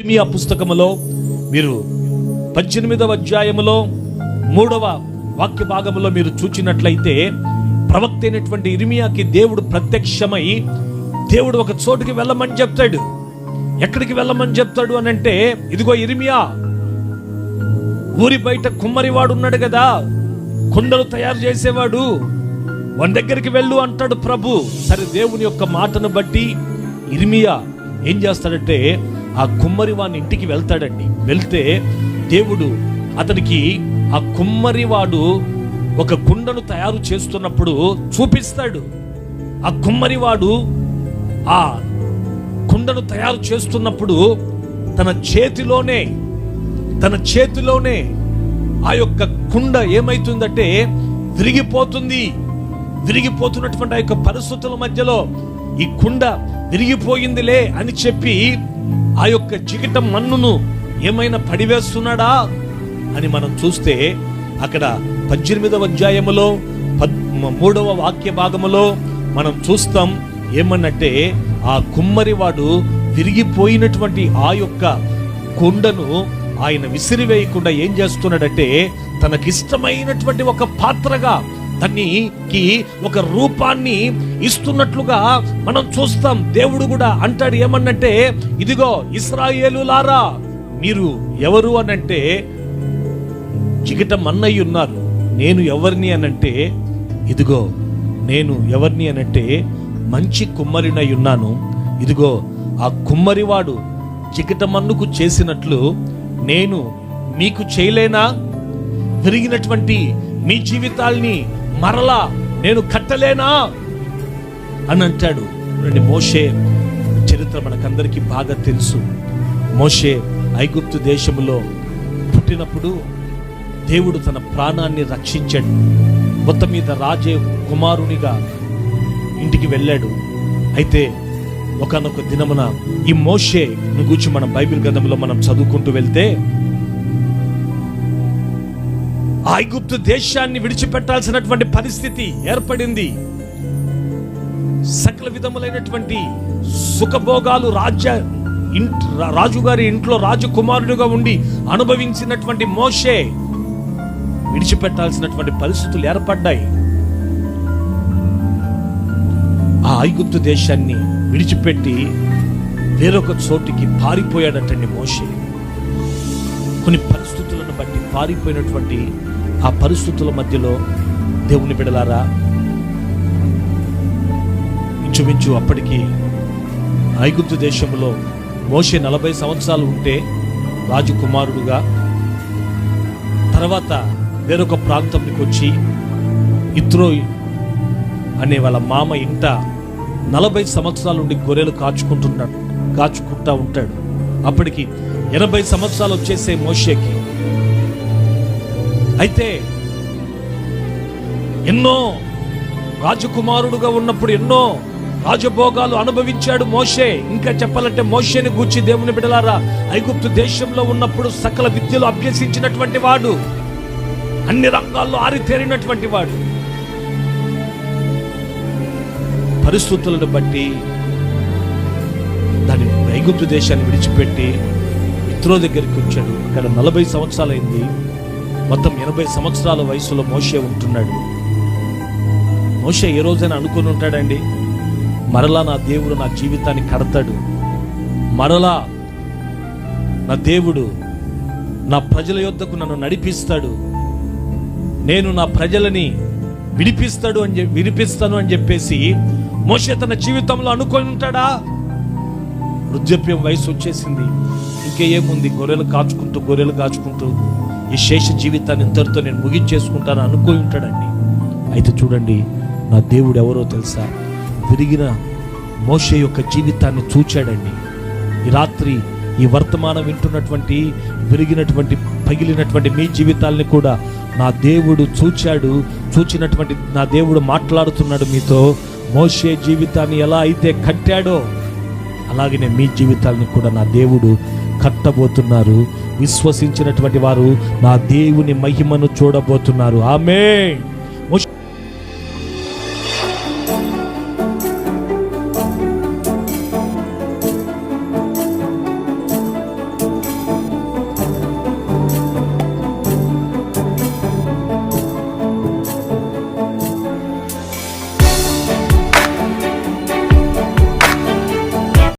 ఇర్మియా పుస్తకములో మీరు పద్దెనిమిదవ అధ్యాయములో మూడవ వాక్య భాగంలో మీరు చూచినట్లయితే ప్రవక్త అయినటువంటి ఇర్మియాకి దేవుడు ప్రత్యక్షమై దేవుడు ఒక చోటుకి వెళ్ళమని చెప్తాడు. ఎక్కడికి వెళ్ళమని చెప్తాడు అని అంటే ఇదిగో ఇర్మియా ఊరి బయట కుమ్మరివాడు ఉన్నాడు కదా కుండలు తయారు చేసేవాడు వాని దగ్గరికి వెళ్ళు అంటాడు ప్రభు. సరే దేవుని యొక్క మాటను బట్టి ఇర్మియా ఏం చేస్తాడంటే ఆ కుమ్మరి వాని ఇంటికి వెళ్తాడండి. వెళ్తే దేవుడు అతనికి ఆ కుమ్మరివాడు ఒక కుండను తయారు చేస్తున్నప్పుడు చూపిస్తాడు. ఆ కుమ్మరివాడు ఆ కుండను తయారు చేస్తున్నప్పుడు తన చేతిలోనే తన చేతిలోనే ఆ యొక్క కుండ ఏమైతుందంటే విరిగిపోతుంది. విరిగిపోతున్నటువంటి ఆ యొక్క పరిస్థితుల మధ్యలో ఈ కుండ విరిగిపోయిందిలే అని చెప్పి ఆ యొక్క జిగిట మన్నును ఏమైనా పడివేస్తున్నాడా అని మనం చూస్తే అక్కడ పద్దెనిమిదవ అధ్యాయములో పద్ మూడవ వాక్య భాగములో మనం చూస్తాం ఏమన్నట్టే ఆ కుమ్మరివాడు విరిగిపోయినటువంటి ఆ యొక్క కుండను ఆయన విసిరివేయకుండా ఏం చేస్తున్నాడంటే తనకిష్టమైనటువంటి ఒక పాత్రగా దానికి ఒక రూపాన్ని ఇస్తున్నట్లుగా మనం చూస్తాం. దేవుడు కూడా అంటాడు ఏమన్నంటే ఇదిగో ఇస్రాయేలులారా మీరు ఎవరు అనంటే జిగట మన్నయ్య ఉన్నారు. నేను ఎవరిని అనంటే ఇదిగో నేను ఎవరిని అనంటే మంచి కుమ్మరినై ఉన్నాను. ఇదిగో ఆ కుమ్మరివాడు చికట మన్నుకు చేసినట్లు నేను మీకు చేయలేనా? పెరిగినటువంటి మీ జీవితాల్ని మరలా నేను కట్టలేనా? అని అంటాడు. రండి మోషే చరిత్ర మనకందరికీ బాగా తెలుసు. మోషే ఐగుప్తు దేశంలో పుట్టినప్పుడు దేవుడు తన ప్రాణాన్ని రక్షించాడు. మొత్తం మీద రాజే కుమారునిగా ఇంటికి వెళ్ళాడు. అయితే ఒకనొక దినమున ఈ మోషే గురించి మనం బైబిల్ గ్రంథంలో మనం చదువుకుంటూ వెళ్తే ఐగుప్తు దేశాన్ని విడిచిపెట్టాల్సినటువంటి పరిస్థితి ఏర్పడింది. సకల విధములైనటువంటి సుఖభోగాలు రాజ్య ఇంట్ రాజుగారి ఇంట్లో రాజకుమారుడుగా ఉండి అనుభవించినటువంటి మోషే విడిచిపెట్టాల్సినటువంటి పరిస్థితులు ఏర్పడ్డాయి. ఆ ఐగుప్తు దేశాన్ని విడిచిపెట్టి వేరొక చోటికి పారిపోయాడటండి మోషే. కొన్ని పరిస్థితులను బట్టి పారిపోయినటువంటి ఆ పరిస్థితుల మధ్యలో దేవుని బిడలారా ఇంచుమించు అప్పటికి ఐగుప్తు దేశంలో మోషే నలభై సంవత్సరాలు ఉంటే రాజకుమారుడుగా తర్వాత వేరొక ప్రాంతంకి వచ్చి ఇత్రోయ్ అనే వాళ్ళ మామ ఇంట నలభై సంవత్సరాల నుండి గొర్రెలు కాచుకుంటున్నాడు కాచుకుంటా ఉంటాడు. అప్పటికి ఎనభై సంవత్సరాలు వచ్చేసే మోషేకి అయితే ఎన్నో రాజకుమారుడుగా ఉన్నప్పుడు ఎన్నో రాజభోగాలు అనుభవించాడు మోషే. ఇంకా చెప్పాలంటే మోషేని గూర్చి దేవుని బిడలారా ఐగుప్తు దేశంలో ఉన్నప్పుడు సకల విద్యలు అభ్యసించినటువంటి వాడు అన్ని రంగాల్లో ఆరితేరినటువంటి వాడు. పరిస్థితులను బట్టి దాని ఐగుప్తు దేశాన్ని విడిచిపెట్టి ఇత్రో దగ్గరికి వచ్చాడు. అక్కడ నలభై సంవత్సరాలైంది. మొత్తం ఎనభై సంవత్సరాల వయసులో మోషే ఉంటున్నాడు. మోషే ఏ రోజైనా అనుకుని ఉంటాడండి మరలా నా దేవుడు నా జీవితాన్ని కడతాడు. మరలా నా దేవుడు నా ప్రజల యొద్దకు నన్ను నడిపిస్తాడు. నేను నా ప్రజలని విడిపిస్తాడు అని చెప్పి విడిపిస్తాను అని చెప్పేసి మోషే తన జీవితంలో అనుకొని ఉంటాడా? వృద్ధాప్యం వయసు వచ్చేసింది. ఇంకేముంది? గొర్రెలు కాచుకుంటూ గొర్రెలు కాచుకుంటూ ఈ శేష జీవితాన్ని ఇంతటితో నేను ముగించేసుకుంటాను అనుకొని ఉంటాడండి. అయితే చూడండి నా దేవుడు ఎవరో తెలుసా? విరిగిన మోషే యొక్క జీవితాన్ని చూచాడండి. ఈ రాత్రి ఈ వర్తమానం వింటున్నటువంటి విరిగినటువంటి పగిలినటువంటి మీ జీవితాల్ని కూడా నా దేవుడు చూచాడు చూచినటువంటి నా దేవుడు మాట్లాడుతున్నాడు మీతో. మోసే జీవితాన్ని ఎలా అయితే కట్టాడో అలాగనే మీ జీవితాల్ని కూడా నా దేవుడు కట్టబోతున్నారు. విశ్వసించినటువంటి వారు నా దేవుని మహిమను చూడబోతున్నారు. ఆమె